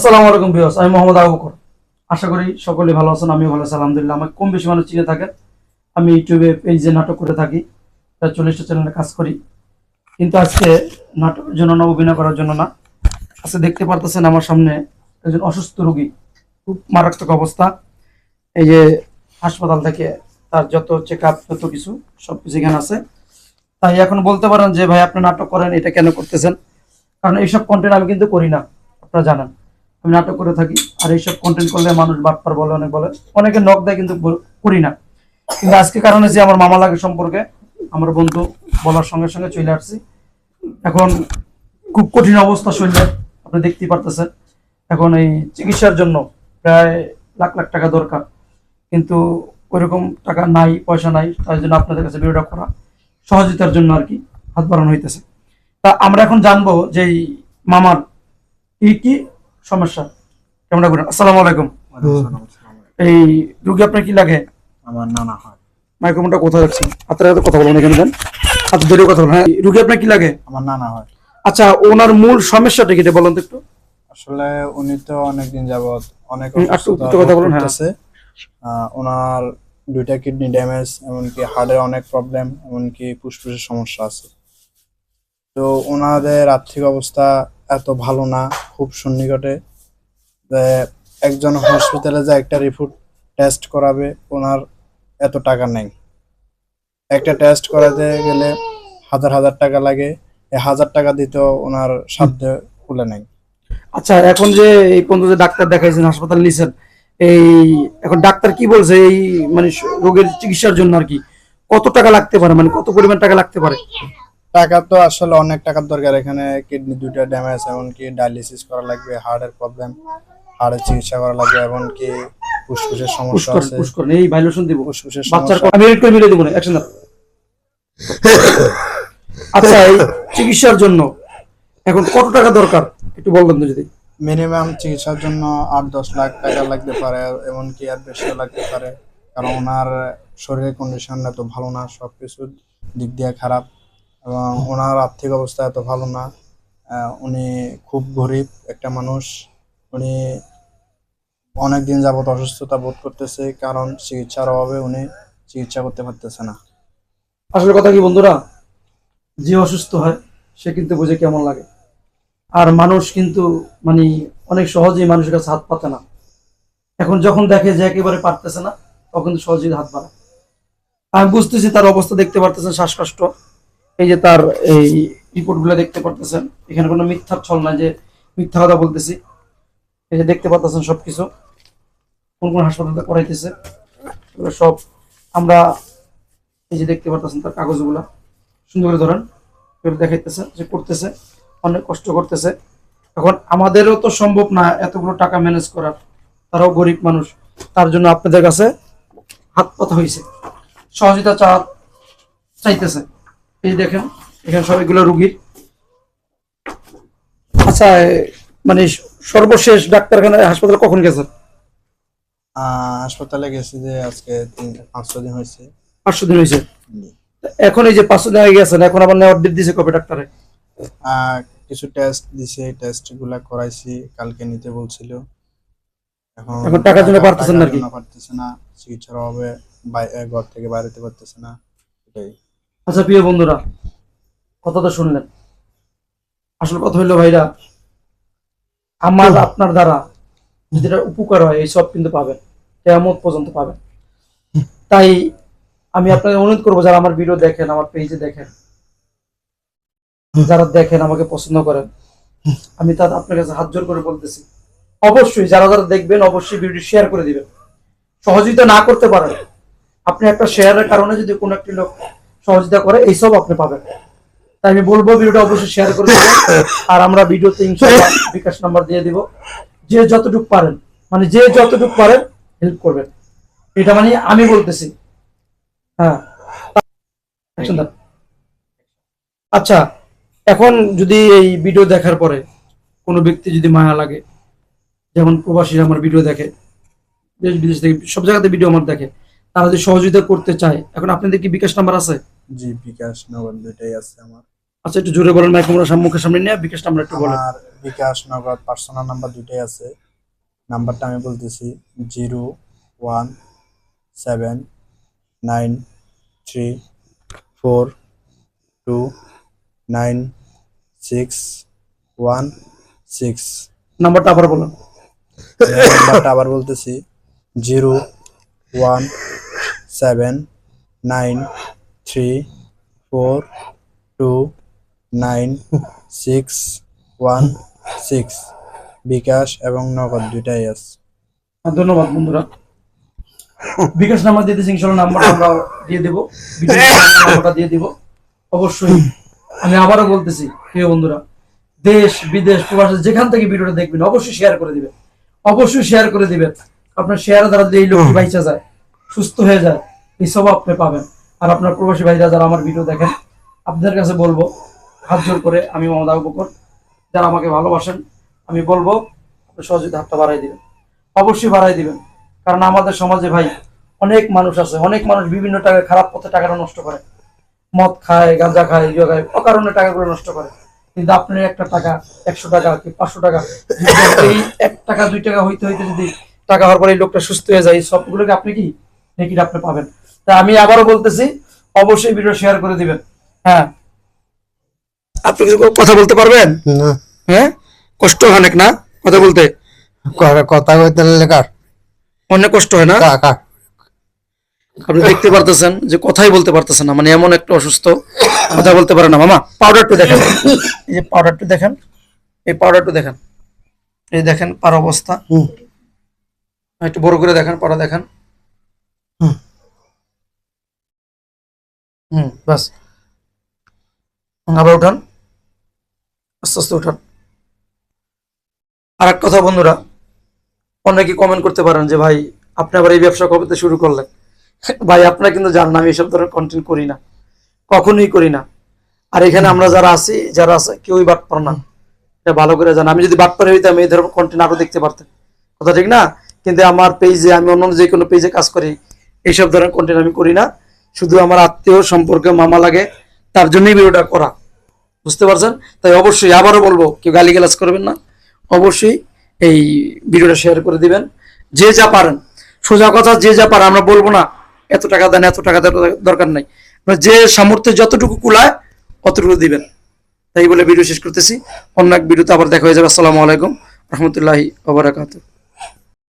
আসসালামু আলাইকুম বিয়স আমি মোহাম্মদ আবু বকর আশা করি সকলে ভালো আছেন, আমিও ভালো আছি, আলহামদুলিল্লাহ। আমাকে কম বেশি মানুষ চিনে থাকেন। আমি ইউটিউবে পেজে নাটক করে থাকি, প্রায় চল্লিশটা চ্যানেলে কাজ করি। কিন্তু আজকে নাটকের জন্য না, অভিনয় করার জন্য না। আজকে দেখতে পারতেছেন আমার সামনে একজন অসুস্থ রোগী, খুব মারাত্মক অবস্থা। এই যে হাসপাতাল থেকে তার যত চেক আপ যত কিছু সব কিছু এখানে আছে। তাই এখন বলতে পারেন যে, ভাই, আপনি নাটক করেন, এটা কেন করতেছেন? কারণ এইসব কন্টেন্ট আমি কিন্তু করি না, আপনারা জানেন। আমি নাটক করে থাকি, আর এইসব কন্টেন্ট করলে মানুষ বাটপার বলে, অনেক বলে। অনেকে নখ দেয় কিন্তু করি না। কিন্তু আজকে কারণে যে আমার মামা লাগে সম্পর্কে, আমার বন্ধু বলার সঙ্গে সঙ্গে চলে আসছি। এখন খুব কঠিন অবস্থা শরীরের, আপনি দেখতেই পারতেছেন। এখন এই চিকিৎসার জন্য প্রায় লাখ লাখ টাকা দরকার। কিন্তু ওইরকম টাকা নাই, পয়সা নাই, তাই জন্য আপনাদের কাছে ভিডিওটা করা সহযোগিতার জন্য আর কি হাত বাড়ানো হইতেছে। তা আমরা এখন জানব যে মামার কি কি সমস্যা? কেমন রাখবেন আসসালামু আলাইকুম। এই রুগী আপনার কি লাগে? আমার নানা হয়। মাইক্রোফোনটা কোথায় যাচ্ছে? আপনার সাথে কথা বলুন এখানে দেন আচ্ছা ধরে কথা বলুন হ্যাঁ রুগী আপনার কি লাগে? আমার নানা হয়। আচ্ছা ওনার মূল সমস্যাটা কি বলুন তো একটু? আসলে উনি তো অনেকদিন যাবত অনেক কথা বলুন, হ্যাঁ। ওনার দুইটা কিডনি ড্যামেজ এমনকি হার্টের অনেক প্রবলেম এমনকি ফুসফুসের সমস্যা আছে। তো ওনাদের আর্থিক অবস্থা এত ভালো না, খুব সন্নিকটে। একজন হসপিটালে যে একটা রিপোর্ট টেস্ট করাবে, ওনার এত টাকা নেই। একটা টেস্ট করাতে গেলে হাজার হাজার টাকা লাগে হাজার টাকা দিতেও ওনার সাধ্য খুলে নেই। আচ্ছা এখন যে এই পর্যন্ত যে ডাক্তার দেখাইছেন, হাসপাতাল নিছেন, এই এখন ডাক্তার কি বলছে, এই মানে রোগের চিকিৎসার জন্য আর কি? কত টাকা লাগতে পারে? মানে কত পরিমাণ টাকা লাগতে পারে? টাকা তো আসলে অনেক টাকার দরকার। এখানে কিডনি দুইটা ড্যামেজ এমনকি ডায়ালিসিস করা লাগবে হার্টের প্রবলেম হার্টের চিকিৎসা করা লাগবে এমনকি ফুসফুসের সমস্যা আছে। পুষ্কর এই ভাইলেশন দিব। ফুসফুসের বাচ্চার সমস্যা। আমি রেড করে মিলে দেবো না অ্যাকশন আচ্ছা এই চিকিৎসার জন্য এখন কত টাকা দরকার? একটু বলবেন তো যদি। মিনিমাম চিকিৎসার জন্য আট দশ লাখ টাকা লাগতে পারে এমনকি আর বেশিও লাগতে পারে কারণ ওনার শরীরের কন্ডিশন এত ভালো না সবকিছু দিক দিয়ে খারাপ। এবং ওনার আর্থিক অবস্থা এত ভালো না। উনি খুব গরিব একটা মানুষ। উনি অনেক দিন যাবত অসুস্থতা বোধ করতেছে, কারণ চিকিৎসার অভাবে উনি চিকিৎসা করতে পারতেছে না। আসলে কথা কি বন্ধুরা? যে অসুস্থ হয়, সে কিন্তু বুঝে কেমন লাগে। আর মানুষ কিন্তু মানে অনেক সহজেই মানুষের কাছে হাত পাতে না। এখন যখন দেখে যে একেবারে পারতেছে না, তখন সহজেই হাত বাড়ায়। আমি বুঝতেছি তার অবস্থা দেখতে পারতেছেন শ্বাসকষ্ট। এই যে তার এই রিপোর্টগুলো দেখতে পারতেছেন, এখানে কোনো মিথ্যার ছল না যে মিথ্যা কথা বলতেছি। এই যে দেখতে পারতেছেন সবকিছু, কোন কোন হাসপাতালে করাইতেছে সব আমরা এই যে দেখতে পারতেছেন তার কাগজগুলা, সুন্দর করে ধরেন দেখাইতেছে যে করতেছে, অনেক কষ্ট করতেছে। এখন আমাদেরও তো সম্ভব না এতগুলো টাকা ম্যানেজ করার, তারাও গরিব মানুষ, তার জন্য আপনাদের কাছে হাত পাতা হয়েছে সহযোগিতা চা চাইতেছে। এই দেখেন এখানে সবাইগুলো রুগীর আচ্ছা মানে সর্বশেষ ডাক্তারখানায় হাসপাতালে কখন গেছেন? হাসপাতালে গেছি যে আজকে পাঁচশো দিন হয়েছে। পাঁচশো দিন হয়েছে? এখন এই যে পাঁচশো দিন আগে গেছেন এখন আবার নেওয়ার ডেট দিছে কবে ডাক্তারে? কিছু টেস্ট দিছে টেস্টগুলা করাইছি কালকে নিতে বলছিল। এখন এখন টাকার জন্য পারতেছেন না কি? পারতেছে না চিকিৎসার অভাবে ঘর থেকে বাইরেতে পারতেছে না এটাই। আচ্ছা প্রিয় বন্ধুরা কথা তো শুনলেন। আসল কথা হইল ভাইরা আমার আপনার দ্বারা যদি উপকার হয় এইসব কিন্তু পাবেন কেমন পর্যন্ত পাবেন। তাই আমি আপনাকে অনুরোধ করব যারা আমার ভিডিও দেখেন আমার পেজে দেখেন যারা দেখেন আমাকে পছন্দ করেন আমি তার আপনার কাছে হাত জোর করে বলতেছি অবশ্যই যারা যারা দেখবেন অবশ্যই ভিডিও শেয়ার করে দিবেন। সহযোগিতা না করতে পারেন। আপনি একটা শেয়ারের কারণে যদি কোনো একটি লোক সহযোগিতা করে, এইসব আপনি পাবেন। তাই আমি বলব, ভিডিওটা অবশ্যই শেয়ার করে দিবেন। আর আমরা ভিডিওতে ইনশাআল্লাহ বিকাশ নাম্বার দিয়ে দিব। যে যতটুকু পারেন মানে যে যতটুকু পারেন হেল্প করবেন। এটা মানে আমি বলতেছি। হ্যাঁ। আচ্ছা এখন যদি এই ভিডিও দেখার পরে কোনো ব্যক্তি যদি মায়া লাগে, যেমন প্রবাসীরা আমার ভিডিও দেখে, দেশ বিদেশ থেকে সব জায়গাতে ভিডিও আমার দেখে, তারা যদি সহযোগিতা করতে চায়, এখন আপনাদের কি বিকাশ নাম্বার আছে? জি বিকাশ নগর দুইটাই আছে আমার। আচ্ছা একটু জোরে বলেন মাইক্রোফোনের মুখের সামনে নিয়ে বিকাশ নাম্বার একটু বলেন। আমার বিকাশ নগদ পার্সোনাল নাম্বার দুইটাই আছে। নাম্বারটা আমি বলতেছি zero one seven nine three four two nine six one six. নাম্বারটা আবার বলুন। নাম্বারটা আবার বলতেছি zero one seven nine three four two nine six one six bKash এবং নগদ দুইটাই আছে। আর ধন্যবাদ বন্ধুরা। বিকাশ নাম্বার দিয়েছি ইনশাল্লাহ নাম্বার আমরা দিয়ে দেবো। নাম্বারটা দিয়ে দিব। অবশ্যই আমি আবারও বলতেছি প্রিয় বন্ধুরা দেশ বিদেশ প্রবাসে যেখান থেকে ভিডিওটা দেখবেন অবশ্যই শেয়ার করে দিবেন। অবশ্যই শেয়ার করে দিবেন। আপনার শেয়ার দ্বারা যদি এই লোকটি বাইচা যায় সুস্থ হয়ে যায় এই সব আপনি পাবেন। আর আপনার প্রবাসী ভাইরা যারা আমার ভিডিও দেখেন, আপনাদের কাছে বলব, হাত জোর করে আমি আবু বকর যারা আমাকে ভালোবাসেন, আমি বলব সহযোগিতা হাতটা বাড়াই দিবেন। অবশ্যই বাড়াই দিবেন। কারণ আমাদের সমাজে ভাই, অনেক মানুষ আছে, অনেক মানুষ বিভিন্ন টাকা, খারাপ পথে টাকাটা নষ্ট করে। মদ খায়, গাঁজা খায় ইয়ে খায়, অকারণে টাকাগুলো নষ্ট করে। কিন্তু আপনার একটা টাকা, একশো টাকা কি পাঁচশো টাকা এই এক টাকা, দুই টাকা হইতে হইতে যদি টাকা হওয়ার পরে এই লোকটা সুস্থ হয়ে যায় সবগুলোকে আপনি কি? নেকিটা আপনি পাবেন। তা আমি আবারও বলতেছি অবশ্যই ভিডিও শেয়ার করে দিবেন। হ্যাঁ। আপনি কিছু কথা বলতে পারবেন? না। হ্যাঁ? কষ্ট হয় অনেক না কথা বলতে? কথা কইতে লেখার অনেক কষ্ট হয় না? আপনি দেখতে পারতেছেন যে কথাই বলতে পারতেছেন না মানে এমন একটা অসুস্থ কথা বলতে পারে না। মামা পাউডারটা দেখেন। এই যে পাউডারটা দেখেন এই পাউডারটা দেখেন। এই দেখেন পার অবস্থা। হুম। একটু বড় করে দেখেন পাড়া দেখেন। হুম। হুম, বাস। আবার উঠান। আস্তে আস্তে উঠান। আর কথা বন্ধুরা, অনেকে কমেন্ট করতে পারেন যে, ভাই, আপনি আবার এই ব্যবসা কবে শুরু করলেন? ভাই আপনারা কিন্তু জানেন, আমি এসব ধরনের কন্টেন্ট করি না। কখনোই করি না। আর এখানে আমরা যারা আছি, যারা আছে, কেউই বাট পার না। এটা ভালো করে জান আমি যদি বাট পারে হইতাম, এই ধরনের কন্টেন্ট আরও দেখতে পারতেন। কথা ঠিক না? কিন্তু আমার পেজে আমি অন্য যে কোনো পেজে কাজ করি, এইসব ধরনের কন্টেন্ট আমি করি না। শুধু আমার আত্মীয় সম্পর্কে মামা লাগে, তার জন্যই ভিডিওটা করা। বুঝতে পারছেন? তাই অবশ্যই আবারও বলব, কেউ গালি করবেন না। অবশ্যই এই ভিডিওটা শেয়ার করে দিবেন। যে যা পারেন। সোজা কথা, যে যা পারেন আমরা বলব না, এত টাকা দেন, এত টাকা দরকার নাই। যে সামর্থ্যে যতটুকু কুলায়, অতটুকু দিবেন। তাই বলে ভিডিও শেষ করতেছি। অন্য এক ভিডিওতে আবার দেখা হয়ে যাবে। আসসালামু আলাইকুম। রহমতুল্লাহি